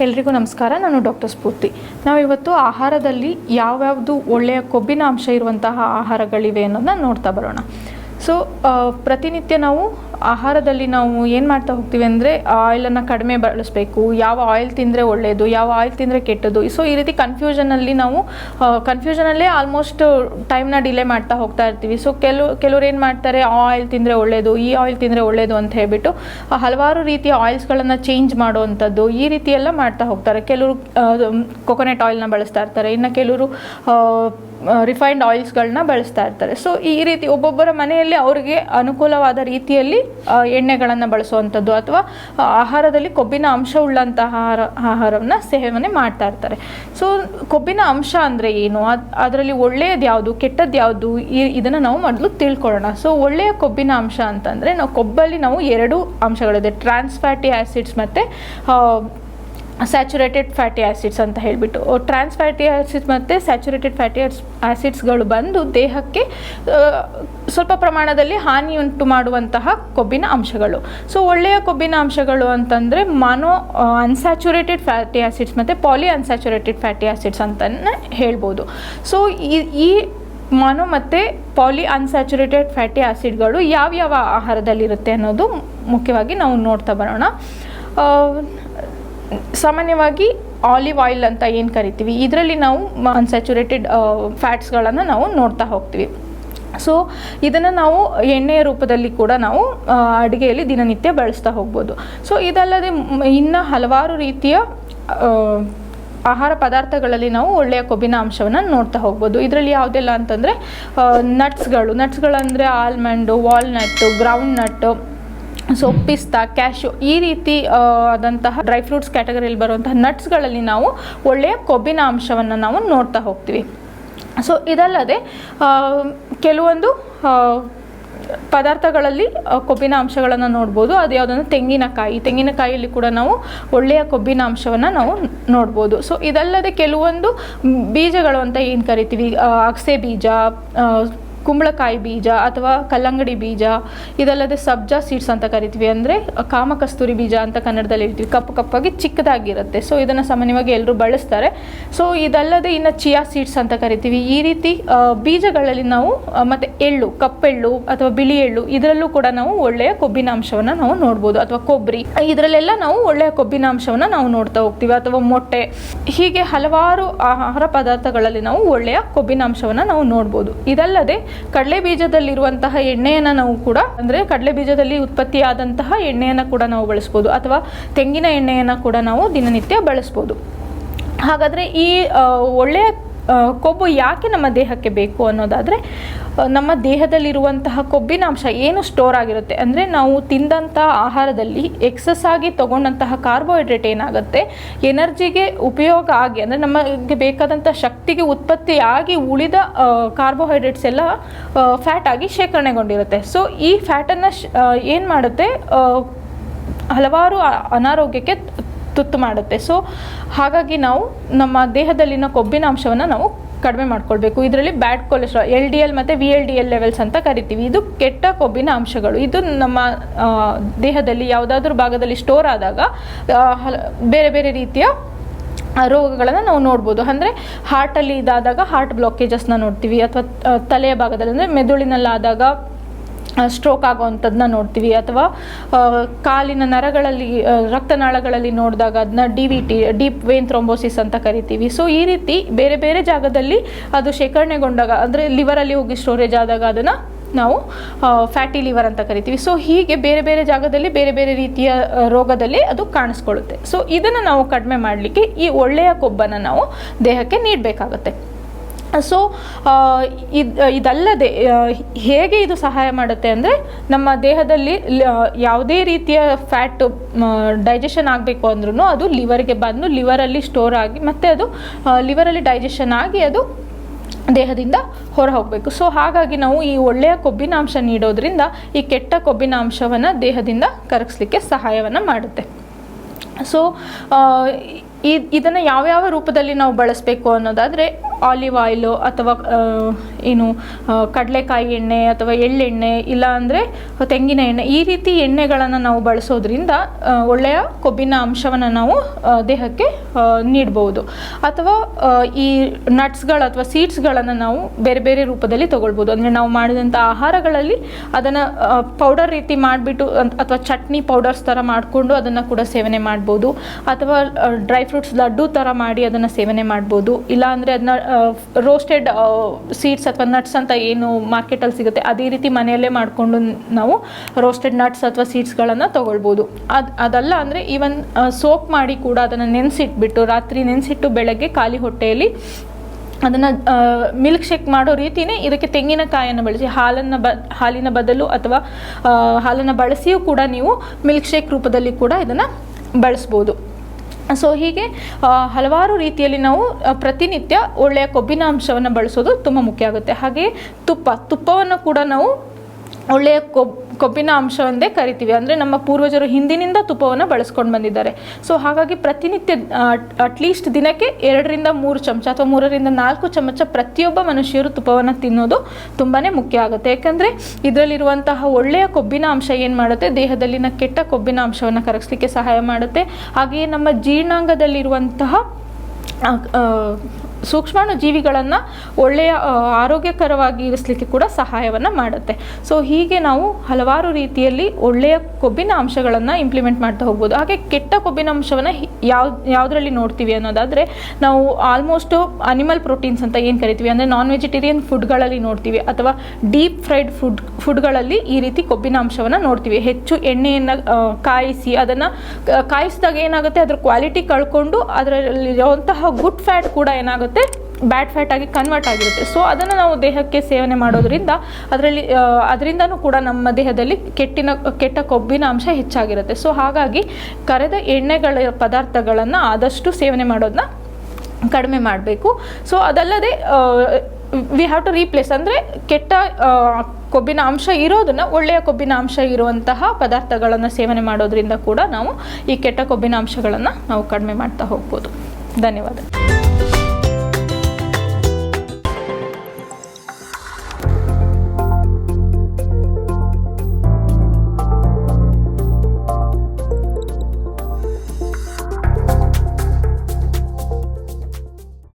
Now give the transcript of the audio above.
ಎಲ್ರಿಗೂ ನಮಸ್ಕಾರ. ನಾನು ಡಾಕ್ಟರ್ ಸ್ಫೂರ್ತಿ. ನಾವಿವತ್ತು ಆಹಾರದಲ್ಲಿ ಯಾವ್ಯಾವುದು ಒಳ್ಳೆಯ ಕೊಬ್ಬಿನ ಅಂಶ ಇರುವಂತಹ ಆಹಾರಗಳಿವೆ ಅನ್ನೋದನ್ನ ನೋಡ್ತಾ ಬರೋಣ. ಸೊ ಪ್ರತಿನಿತ್ಯ ನಾವು ಆಹಾರದಲ್ಲಿ ನಾವು ಏನು ಮಾಡ್ತಾ ಹೋಗ್ತೀವಿ ಅಂದರೆ ಆಯಿಲನ್ನು ಕಡಿಮೆ ಬಳಸಬೇಕು. ಯಾವ ಆಯಿಲ್ ತಿಂದರೆ ಒಳ್ಳೆಯದು ಯಾವ ಆಯಿಲ್ ತಿಂದರೆ ಕೆಟ್ಟದ್ದು. ಸೊ ಈ ರೀತಿ ಕನ್ಫ್ಯೂಷನಲ್ಲಿ ನಾವು ಕನ್ಫ್ಯೂಷನಲ್ಲೇ ಆಲ್ಮೋಸ್ಟ್ ಟೈಮ್ನ ಡಿಲೇ ಮಾಡ್ತಾ ಹೋಗ್ತಾ ಇರ್ತೀವಿ. ಸೊ ಕೆಲವು ಕೆಲವ್ರು ಏನು ಮಾಡ್ತಾರೆ, ಆ ಆಯಿಲ್ ತಿಂದರೆ ಒಳ್ಳೆಯದು ಈ ಆಯಿಲ್ ತಿಂದರೆ ಒಳ್ಳೆಯದು ಅಂತ ಹೇಳ್ಬಿಟ್ಟು ಹಲವಾರು ರೀತಿಯ ಆಯಿಲ್ಸ್ಗಳನ್ನು ಚೇಂಜ್ ಮಾಡುವಂಥದ್ದು ಈ ರೀತಿ ಎಲ್ಲ ಮಾಡ್ತಾ ಹೋಗ್ತಾರೆ. ಕೆಲವರು ಕೊಕೊನೆಟ್ ಆಯಿಲ್ನ ಬಳಸ್ತಾ ಇರ್ತಾರೆ. ಇನ್ನು ಕೆಲವರು ರಿಫೈನ್ಡ್ ಆಯಿಲ್ಸ್ಗಳನ್ನ ಬಳಸ್ತಾ ಇರ್ತಾರೆ. ಸೊ ಈ ರೀತಿ ಒಬ್ಬೊಬ್ಬರ ಮನೆಯಲ್ಲಿ ಅವರಿಗೆ ಅನುಕೂಲವಾದ ರೀತಿಯಲ್ಲಿ ಎಣ್ಣೆಗಳನ್ನು ಬಳಸುವಂಥದ್ದು ಅಥವಾ ಆಹಾರದಲ್ಲಿ ಕೊಬ್ಬಿನ ಅಂಶ ಉಳ್ಳಂತಹ ಆಹಾರ, ಆಹಾರವನ್ನು ಸೇವನೆ ಮಾಡ್ತಾ ಇರ್ತಾರೆ. ಸೊ ಕೊಬ್ಬಿನ ಅಂಶ ಅಂದರೆ ಏನು? ಅದು, ಅದರಲ್ಲಿ ಒಳ್ಳೆಯದು ಯಾವುದು ಕೆಟ್ಟದ್ದು ಯಾವುದು? ಈ, ಇದನ್ನು ನಾವು ಮೊದಲು ತಿಳ್ಕೊಳ್ಳೋಣ. ಸೊ ಒಳ್ಳೆಯ ಕೊಬ್ಬಿನ ಅಂಶ ಅಂತಂದರೆ ನಾವು ಕೊಬ್ಬಲ್ಲಿ ನಾವು ಎರಡು ಅಂಶಗಳಿದೆ. ಟ್ರಾನ್ಸ್ ಫ್ಯಾಟಿ ಆ್ಯಸಿಡ್ಸ್ ಮತ್ತು ಸ್ಯಾಚುರೇಟೆಡ್ ಫ್ಯಾಟಿ ಆ್ಯಸಿಡ್ಸ್ ಅಂತ ಹೇಳಿಬಿಟ್ಟು. ಟ್ರಾನ್ಸ್ ಫ್ಯಾಟಿ ಆ್ಯಸಿಡ್ಸ್ ಮತ್ತು ಸ್ಯಾಚುರೇಟೆಡ್ ಫ್ಯಾಟಿ ಆ್ಯಸಿಡ್ಸ್ಗಳು ಬಂದು ದೇಹಕ್ಕೆ ಸ್ವಲ್ಪ ಪ್ರಮಾಣದಲ್ಲಿ ಹಾನಿ ಉಂಟು ಮಾಡುವಂತಹ ಕೊಬ್ಬಿನ ಅಂಶಗಳು. ಸೊ, ಒಳ್ಳೆಯ ಕೊಬ್ಬಿನ ಅಂಶಗಳು ಅಂತಂದರೆ ಮಾನೋ ಅನ್ಸ್ಯಾಚುರೇಟೆಡ್ ಫ್ಯಾಟಿ ಆ್ಯಸಿಡ್ಸ್ ಮತ್ತು ಪಾಲಿ ಅನ್ಸ್ಯಾಚುರೇಟೆಡ್ ಫ್ಯಾಟಿ ಆ್ಯಸಿಡ್ಸ್ ಅಂತಲೇ ಹೇಳ್ಬೋದು. ಸೊ, ಈ ಮಾನೋ ಮತ್ತು ಪಾಲಿ ಅನ್ಸ್ಯಾಚುರೇಟೆಡ್ ಫ್ಯಾಟಿ ಆ್ಯಸಿಡ್ಗಳು ಯಾವ್ಯಾವ ಆಹಾರದಲ್ಲಿರುತ್ತೆ ಅನ್ನೋದು ಮುಖ್ಯವಾಗಿ ನಾವು ನೋಡ್ತಾ ಬರೋಣ. ಸಾಮಾನ್ಯವಾಗಿ ಆಲಿವ್ ಆಯಿಲ್ ಅಂತ ಏನು ಕರಿತೀವಿ? ಇದರಲ್ಲಿ ನಾವು ಅನ್ಸ್ಯಾಚುರೇಟೆಡ್ ಫ್ಯಾಟ್ಸ್ಗಳನ್ನು ನಾವು ನೋಡ್ತಾ ಹೋಗ್ತೀವಿ. ಸೊ ಇದನ್ನು ನಾವು ಎಣ್ಣೆಯ ರೂಪದಲ್ಲಿ ಕೂಡ ನಾವು ಅಡುಗೆಯಲ್ಲಿ ದಿನನಿತ್ಯ ಬಳಸ್ತಾ ಹೋಗ್ಬೋದು. ಸೊ ಇದಲ್ಲದೆ ಇನ್ನು ಹಲವಾರು ರೀತಿಯ ಆಹಾರ ಪದಾರ್ಥಗಳಲ್ಲಿ ನಾವು ಒಳ್ಳೆಯ ಕೊಬ್ಬಿನ ಅಂಶವನ್ನು ನೋಡ್ತಾ ಹೋಗ್ಬೋದು. ಇದರಲ್ಲಿ ಯಾವುದೆಲ್ಲ ಅಂತಂದರೆ ನಟ್ಸ್ಗಳು ನಟ್ಸ್ಗಳಂದರೆ almond walnut groundnut so ಪಿಸ್ತಾ ಕ್ಯಾಶ್ಯೂ ಈ ರೀತಿ ಆದಂತಹ ಡ್ರೈ ಫ್ರೂಟ್ಸ್ ಕ್ಯಾಟಗರಿಯಲ್ಲಿ ಬರುವಂತಹ ನಟ್ಸ್ಗಳಲ್ಲಿ ನಾವು ಒಳ್ಳೆಯ ಕೊಬ್ಬಿನ ಅಂಶವನ್ನು ನಾವು ನೋಡ್ತಾ ಹೋಗ್ತೀವಿ. ಸೊ ಇದಲ್ಲದೆ ಕೆಲವೊಂದು ಪದಾರ್ಥಗಳಲ್ಲಿ ಕೊಬ್ಬಿನ ಅಂಶಗಳನ್ನು ನೋಡ್ಬೋದು. ಅದು ಯಾವುದಂದ್ರೆ ತೆಂಗಿನಕಾಯಿ. ತೆಂಗಿನಕಾಯಿಯಲ್ಲಿ ಕೂಡ ನಾವು ಒಳ್ಳೆಯ ಕೊಬ್ಬಿನ ಅಂಶವನ್ನು ನಾವು ನೋಡ್ಬೋದು. ಸೊ ಇದಲ್ಲದೆ ಕೆಲವೊಂದು ಬೀಜಗಳು ಅಂತ ಏನು ಕರಿತೀವಿ? ಅಗಸೆ ಬೀಜ ಕುಂಬಳಕಾಯಿ ಬೀಜ ಅಥವಾ ಕಲ್ಲಂಗಡಿ ಬೀಜ, ಇದಲ್ಲದೆ ಸಬ್ಜಾ ಸೀಡ್ಸ್ ಅಂತ ಕರಿತೀವಿ. ಅಂದರೆ ಕಾಮಕಸ್ತೂರಿ ಬೀಜ ಅಂತ ಕನ್ನಡದಲ್ಲಿ ಹೇಳ್ತೀವಿ. ಕಪ್ಪು ಕಪ್ಪಾಗಿ ಚಿಕ್ಕದಾಗಿರುತ್ತೆ. ಸೊ ಇದನ್ನು ಸಾಮಾನ್ಯವಾಗಿ ಎಲ್ಲರೂ ಬಳಸ್ತಾರೆ. ಸೊ ಇದಲ್ಲದೆ ಇನ್ನು ಚಿಯಾ ಸೀಡ್ಸ್ ಅಂತ ಕರಿತೀವಿ. ಈ ರೀತಿ ಬೀಜಗಳಲ್ಲಿ ನಾವು ಮತ್ತು ಎಳ್ಳು, ಕಪ್ಪೆಳ್ಳು ಅಥವಾ ಬಿಳಿ ಎಳ್ಳು, ಇದರಲ್ಲೂ ಕೂಡ ನಾವು ಒಳ್ಳೆಯ ಕೊಬ್ಬಿನ ಅಂಶವನ್ನು ನಾವು ನೋಡ್ಬೋದು. ಅಥವಾ ಕೊಬ್ಬರಿ ಇದರಲ್ಲೆಲ್ಲ ನಾವು ಒಳ್ಳೆಯ ಕೊಬ್ಬಿನ ಅಂಶವನ್ನು ನಾವು ನೋಡ್ತಾ ಹೋಗ್ತೀವಿ. ಅಥವಾ ಮೊಟ್ಟೆ, ಹೀಗೆ ಹಲವಾರು ಆಹಾರ ಪದಾರ್ಥಗಳಲ್ಲಿ ನಾವು ಒಳ್ಳೆಯ ಕೊಬ್ಬಿನ ಅಂಶವನ್ನು ನಾವು ನೋಡ್ಬೋದು. ಇದಲ್ಲದೆ ಕಡಲೆ ಬೀಜದಲ್ಲಿರುವಂತಹ ಎಣ್ಣೆಯನ್ನು ನಾವು ಕೂಡ, ಅಂದರೆ ಕಡಲೆ ಬೀಜದಲ್ಲಿ ಉತ್ಪತ್ತಿಯಾದಂತಹ ಎಣ್ಣೆಯನ್ನು ಕೂಡ ನಾವು ಬಳಸ್ಬೋದು, ಅಥವಾ ತೆಂಗಿನ ಎಣ್ಣೆಯನ್ನು ಕೂಡ ನಾವು ದಿನನಿತ್ಯ ಬಳಸ್ಬೋದು. ಹಾಗಾದರೆ ಈ ಒಳ್ಳೆಯ ಕೊಬ್ಬು ಯಾಕೆ ನಮ್ಮ ದೇಹಕ್ಕೆ ಬೇಕು ಅನ್ನೋದಾದರೆ ನಮ್ಮ ದೇಹದಲ್ಲಿರುವಂತಹ ಕೊಬ್ಬಿನಾಂಶ ಏನು ಸ್ಟೋರ್ ಆಗಿರುತ್ತೆ ಅಂದರೆ ನಾವು ತಿಂದಂಥ ಆಹಾರದಲ್ಲಿ ಎಕ್ಸಸ್ ಆಗಿ ತೊಗೊಂಡಂತಹ ಕಾರ್ಬೋಹೈಡ್ರೇಟ್ ಏನಾಗುತ್ತೆ, ಎನರ್ಜಿಗೆ ಉಪಯೋಗ ಆಗಿ, ಅಂದರೆ ನಮಗೆ ಬೇಕಾದಂಥ ಶಕ್ತಿಗೆ ಉತ್ಪತ್ತಿಯಾಗಿ ಉಳಿದ ಕಾರ್ಬೋಹೈಡ್ರೇಟ್ಸ್ ಎಲ್ಲ ಫ್ಯಾಟ್ ಆಗಿ ಶೇಖರಣೆಗೊಂಡಿರುತ್ತೆ. ಸೊ ಈ ಫ್ಯಾಟನ್ನು ಏನು ಮಾಡುತ್ತೆ ಹಲವಾರು ಅನಾರೋಗ್ಯಕ್ಕೆ ತುತ್ತು ಮಾಡುತ್ತೆ. ಸೊ ಹಾಗಾಗಿ ನಾವು ನಮ್ಮ ದೇಹದಲ್ಲಿನ ಕೊಬ್ಬಿನ ಅಂಶವನ್ನು ನಾವು ಕಡಿಮೆ ಮಾಡ್ಕೊಳ್ಬೇಕು. ಇದರಲ್ಲಿ bad cholesterol L D L ಮತ್ತು V L D L levels ಅಂತ ಕರಿತೀವಿ. ಇದು ಕೆಟ್ಟ ಕೊಬ್ಬಿನ ಅಂಶಗಳು. ಇದು ನಮ್ಮ ದೇಹದಲ್ಲಿ ಯಾವುದಾದ್ರೂ ಭಾಗದಲ್ಲಿ ಸ್ಟೋರ್ ಆದಾಗ ಬೇರೆ ಬೇರೆ ರೀತಿಯ ರೋಗಗಳನ್ನು ನಾವು ನೋಡ್ಬೋದು. ಅಂದರೆ ಹಾರ್ಟಲ್ಲಿ ಇದಾದಾಗ ಹಾರ್ಟ್ ಬ್ಲಾಕೇಜಸ್ನ ನೋಡ್ತೀವಿ. ಅಥವಾ ತಲೆಯ ಭಾಗದಲ್ಲಿ, ಅಂದರೆ ಮೆದುಳಿನಲ್ಲಾದಾಗ ಸ್ಟ್ರೋಕ್ ಆಗುವಂಥದ್ದನ್ನ ನೋಡ್ತೀವಿ. ಅಥವಾ ಕಾಲಿನ ನರಗಳಲ್ಲಿ ರಕ್ತನಾಳಗಳಲ್ಲಿ ನೋಡಿದಾಗ ಅದನ್ನ D V T deep vein thrombosis ಅಂತ ಕರಿತೀವಿ. ಸೊ ಈ ರೀತಿ ಬೇರೆ ಬೇರೆ ಜಾಗದಲ್ಲಿ ಅದು ಶೇಖರಣೆಗೊಂಡಾಗ, ಅಂದರೆ ಲಿವರಲ್ಲಿ ಹೋಗಿ ಸ್ಟೋರೇಜ್ ಆದಾಗ ಅದನ್ನು ನಾವು ಫ್ಯಾಟಿ ಲಿವರ್ ಅಂತ ಕರಿತೀವಿ. ಸೊ ಹೀಗೆ ಬೇರೆ ಬೇರೆ ಜಾಗದಲ್ಲಿ ಬೇರೆ ಬೇರೆ ರೀತಿಯ ರೋಗದಲ್ಲಿ ಅದು ಕಾಣಿಸ್ಕೊಳ್ಳುತ್ತೆ. ಸೊ ಇದನ್ನು ನಾವು ಕಡಿಮೆ ಮಾಡಲಿಕ್ಕೆ ಈ ಒಳ್ಳೆಯ ಕೊಬ್ಬನ್ನು ನಾವು ದೇಹಕ್ಕೆ ನೀಡಬೇಕಾಗತ್ತೆ. ಸೊ ಇದು, ಇದಲ್ಲದೆ ಹೇಗೆ ಇದು ಸಹಾಯ ಮಾಡುತ್ತೆ ಅಂದರೆ ನಮ್ಮ ದೇಹದಲ್ಲಿ ಯಾವುದೇ ರೀತಿಯ ಫ್ಯಾಟ್ ಡೈಜೆಷನ್ ಆಗಬೇಕು ಅಂದ್ರೂ ಅದು ಲಿವರ್ಗೆ ಬಂದು ಲಿವರಲ್ಲಿ ಸ್ಟೋರ್ ಆಗಿ ಮತ್ತು ಅದು ಲಿವರಲ್ಲಿ ಡೈಜೆಷನ್ ಆಗಿ ಅದು ದೇಹದಿಂದ ಹೊರ ಹೋಗಬೇಕು. ಸೊ ಹಾಗಾಗಿ ನಾವು ಈ ಒಳ್ಳೆಯ ಕೊಬ್ಬಿನಾಂಶ ನೀಡೋದ್ರಿಂದ ಈ ಕೆಟ್ಟ ಕೊಬ್ಬಿನಾಂಶವನ್ನು ದೇಹದಿಂದ ಕರಗಿಸ್ಲಿಕ್ಕೆ ಸಹಾಯವನ್ನು ಮಾಡುತ್ತೆ. ಸೊ ಇದನ್ನು ಯಾವ್ಯಾವ ರೂಪದಲ್ಲಿ ನಾವು ಬಳಸಬೇಕು ಅನ್ನೋದಾದರೆ ಆಲಿವ್ ಆಯಿಲು ಅಥವಾ ಏನು ಕಡಲೆಕಾಯಿ ಎಣ್ಣೆ ಅಥವಾ ಎಳ್ಳೆಣ್ಣೆ ಇಲ್ಲ ಅಂದರೆ ತೆಂಗಿನ ಎಣ್ಣೆ, ಈ ರೀತಿ ಎಣ್ಣೆಗಳನ್ನು ನಾವು ಬಳಸೋದ್ರಿಂದ ಒಳ್ಳೆಯ ಕೊಬ್ಬಿನ ಅಂಶವನ್ನು ನಾವು ದೇಹಕ್ಕೆ ನೀಡಬಹುದು ಅಥವಾ ಈ ನಟ್ಸ್ಗಳು ಅಥವಾ ಸೀಡ್ಸ್ಗಳನ್ನು ನಾವು ಬೇರೆ ಬೇರೆ ರೂಪದಲ್ಲಿ ತಗೊಳ್ಬೋದು. ಅಂದರೆ ನಾವು ಮಾಡಿದಂಥ ಆಹಾರಗಳಲ್ಲಿ ಅದನ್ನು ಪೌಡರ್ ರೀತಿ ಮಾಡಿಬಿಟ್ಟು ಅಥವಾ ಚಟ್ನಿ ಪೌಡರ್ಸ್ ಥರ ಮಾಡಿಕೊಂಡು ಅದನ್ನು ಕೂಡ ಸೇವನೆ ಮಾಡ್ಬೋದು. ಅಥವಾ ಡ್ರೈ ಫ್ರೂಟ್ಸ್ ಲಡ್ಡು ಥರ ಮಾಡಿ ಅದನ್ನು ಸೇವನೆ ಮಾಡ್ಬೋದು. ಇಲ್ಲ ಅಂದರೆ ಅದನ್ನ ರೋಸ್ಟೆಡ್ ಸೀಡ್ಸ್ ಅಥವಾ ನಟ್ಸ್ ಅಂತ ಏನು ಮಾರ್ಕೆಟಲ್ಲಿ ಸಿಗುತ್ತೆ, ಅದೇ ರೀತಿ ಮನೆಯಲ್ಲೇ ಮಾಡಿಕೊಂಡು ನಾವು ರೋಸ್ಟೆಡ್ ನಟ್ಸ್ ಅಥವಾ ಸೀಡ್ಸ್ಗಳನ್ನು ತೊಗೊಳ್ಬೋದು. ಅದು, ಅದಲ್ಲ ಅಂದರೆ ಈವನ್ ಸೋಪ್ ಮಾಡಿ ಕೂಡ ಅದನ್ನು ನೆನೆಸಿಟ್ಬಿಟ್ಟು, ರಾತ್ರಿ ನೆನೆಸಿಟ್ಟು ಬೆಳಗ್ಗೆ ಖಾಲಿ ಹೊಟ್ಟೆಯಲ್ಲಿ ಅದನ್ನು ಮಿಲ್ಕ್ ಶೇಕ್ ಮಾಡೋ ರೀತಿಯೇ ಇದಕ್ಕೆ ತೆಂಗಿನಕಾಯನ್ನು ಬಳಸಿ, ಹಾಲನ್ನು ಬ, ಹಾಲಿನ ಬದಲು ಅಥವಾ ಹಾಲನ್ನು ಬಳಸಿಯೂ ಕೂಡ ನೀವು ಮಿಲ್ಕ್ ಶೇಕ್ ರೂಪದಲ್ಲಿ ಕೂಡ ಇದನ್ನು ಬಳಸ್ಬೋದು. ಸೊ ಹೀಗೆ ಹಲವಾರು ರೀತಿಯಲ್ಲಿ ನಾವು ಪ್ರತಿನಿತ್ಯ ಒಳ್ಳೆಯ ಕೊಬ್ಬಿನ ಅಂಶವನ್ನು ಬಳಸೋದು ತುಂಬ ಮುಖ್ಯ ಆಗುತ್ತೆ. ಹಾಗೆ ತುಪ್ಪ, ತುಪ್ಪವನ್ನು ಕೂಡ ನಾವು ಒಳ್ಳೆಯ ಕೊಬ್, ಕೊಬ್ಬಿನ ಅಂಶವೆಂದೇ ಕರಿತೀವಿ. ಅಂದರೆ ನಮ್ಮ ಪೂರ್ವಜರು ಹಿಂದಿನಿಂದ ತುಪ್ಪವನ್ನು ಬಳಸ್ಕೊಂಡು ಬಂದಿದ್ದಾರೆ. ಸೊ ಹಾಗಾಗಿ ಪ್ರತಿನಿತ್ಯ ಅಟ್ಲೀಸ್ಟ್ ದಿನಕ್ಕೆ ಎರಡರಿಂದ ಮೂರು ಚಮಚ ಅಥವಾ ಮೂರರಿಂದ ನಾಲ್ಕು ಚಮಚ ಪ್ರತಿಯೊಬ್ಬ ಮನುಷ್ಯರು ತುಪ್ಪವನ್ನು ತಿನ್ನೋದು ತುಂಬಾ ಮುಖ್ಯ ಆಗುತ್ತೆ. ಯಾಕಂದರೆ ಇದರಲ್ಲಿರುವಂತಹ ಒಳ್ಳೆಯ ಕೊಬ್ಬಿನ ಅಂಶ ಏನು ಮಾಡುತ್ತೆ? ದೇಹದಲ್ಲಿನ ಕೆಟ್ಟ ಕೊಬ್ಬಿನ ಅಂಶವನ್ನು ಕರಗಿಸ್ಲಿಕ್ಕೆ ಸಹಾಯ ಮಾಡುತ್ತೆ. ಹಾಗೆಯೇ ನಮ್ಮ ಜೀರ್ಣಾಂಗದಲ್ಲಿರುವಂತಹ ಸೂಕ್ಷ್ಮಾಣು ಜೀವಿಗಳನ್ನು ಒಳ್ಳೆಯ ಆರೋಗ್ಯಕರವಾಗಿ ಇರಿಸಲಿಕ್ಕೆ ಕೂಡ ಸಹಾಯವನ್ನು ಮಾಡುತ್ತೆ. ಸೊ ಹೀಗೆ ನಾವು ಹಲವಾರು ರೀತಿಯಲ್ಲಿ ಒಳ್ಳೆಯ ಕೊಬ್ಬಿನ ಅಂಶಗಳನ್ನು ಇಂಪ್ಲಿಮೆಂಟ್ ಮಾಡ್ತಾ ಹೋಗ್ಬೋದು. ಹಾಗೆ ಕೆಟ್ಟ ಕೊಬ್ಬಿನ ಅಂಶವನ್ನು ಯಾವ, ಯಾವುದರಲ್ಲಿ ನೋಡ್ತೀವಿ ಅನ್ನೋದಾದರೆ ನಾವು ಆಲ್ಮೋಸ್ಟು ಅನಿಮಲ್ ಪ್ರೋಟೀನ್ಸ್ ಅಂತ ಏನು ಕರಿತೀವಿ? ಅಂದರೆ ನಾನ್ ವೆಜಿಟೇರಿಯನ್ ಫುಡ್ಗಳಲ್ಲಿ ನೋಡ್ತೀವಿ. ಅಥವಾ ಡೀಪ್ ಫ್ರೈಡ್ ಫುಡ್ ಫುಡ್ಗಳಲ್ಲಿ ಈ ರೀತಿ ಕೊಬ್ಬಿನ ಅಂಶವನ್ನು ನೋಡ್ತೀವಿ. ಹೆಚ್ಚು ಎಣ್ಣೆಯನ್ನು ಕಾಯಿಸಿ ಅದನ್ನು ಕಾಯಿಸಿದಾಗ ಏನಾಗುತ್ತೆ? ಅದರ ಕ್ವಾಲಿಟಿ ಕಳ್ಕೊಂಡು ಅದರಲ್ಲಿರುವಂತಹ ಗುಡ್ ಫ್ಯಾಟ್ ಕೂಡ ಏನಾಗುತ್ತೆ? ಬ್ಯಾಡ್ ಫ್ಯಾಟ್ ಆಗಿ ಕನ್ವರ್ಟ್ ಆಗಿರುತ್ತೆ. ಸೊ ಅದನ್ನು ನಾವು ದೇಹಕ್ಕೆ ಸೇವನೆ ಮಾಡೋದ್ರಿಂದ ಅದರಲ್ಲಿ ಅದರಿಂದನೂ ಕೂಡ ನಮ್ಮ ದೇಹದಲ್ಲಿ ಕೆಟ್ಟಿನ, ಕೆಟ್ಟ ಕೊಬ್ಬಿನ ಅಂಶ ಹೆಚ್ಚಾಗಿರುತ್ತೆ. ಸೊ ಹಾಗಾಗಿ ಕರೆದ ಎಣ್ಣೆಗಳ ಪದಾರ್ಥಗಳನ್ನು ಆದಷ್ಟು ಸೇವನೆ ಮಾಡೋದನ್ನ ಕಡಿಮೆ ಮಾಡಬೇಕು. ಸೊ ಅದಲ್ಲದೆ ವಿ ಹ್ಯಾವ್ ಟು ರೀಪ್ಲೇಸ್ ಅಂದರೆ ಕೆಟ್ಟ ಕೊಬ್ಬಿನ ಅಂಶ ಇರೋದನ್ನು ಒಳ್ಳೆಯ ಕೊಬ್ಬಿನ ಅಂಶ ಇರುವಂತಹ ಪದಾರ್ಥಗಳನ್ನು ಸೇವನೆ ಮಾಡೋದ್ರಿಂದ ಕೂಡ ನಾವು ಈ ಕೆಟ್ಟ ಕೊಬ್ಬಿನ ಅಂಶಗಳನ್ನು ನಾವು ಕಡಿಮೆ ಮಾಡ್ತಾ ಹೋಗ್ಬೋದು. ಧನ್ಯವಾದ.